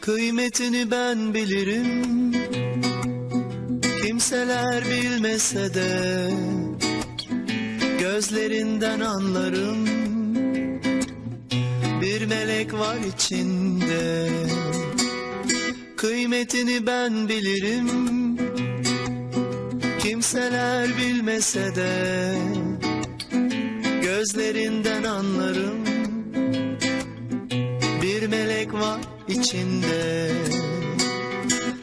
Kıymetini ben bilirim. Kimseler bilmese de Gözlerinden anlarım. Bir melek var içinde. Kıymetini ben bilirim. Kimseler bilmese de Gözlerinden anlarım Var içinde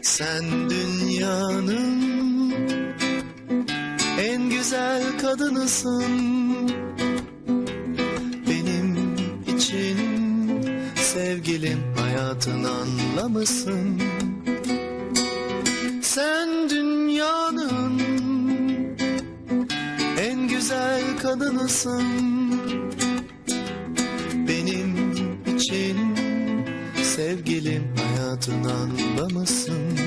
Sen dünyanın En güzel kadınısın. Benim için Sevgilim hayatın anlamısın. Sen dünyanın en güzel kadınısın sevgilim hayatın anlamısın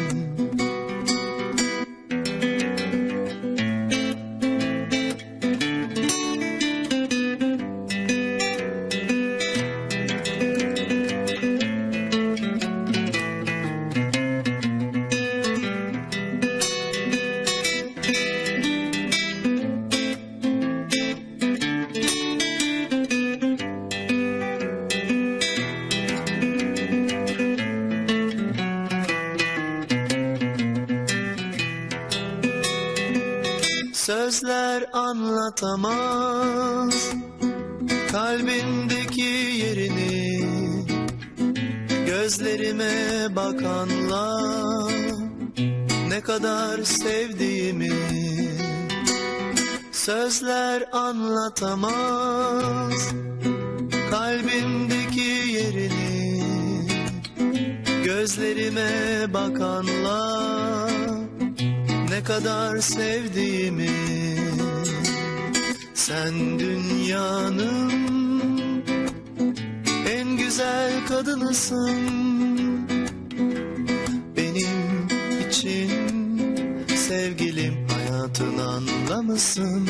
Sözler anlatamaz. Kalbimdeki yerini Gözlerime bakanlar. Ne kadar sevdiğimi Sözler anlatamaz. Kalbimdeki yerini Gözlerime bakanlar ne kadar sevdiğimi Sen dünyanın en güzel kadınısın. Benim için sevgilim hayatın anlamısın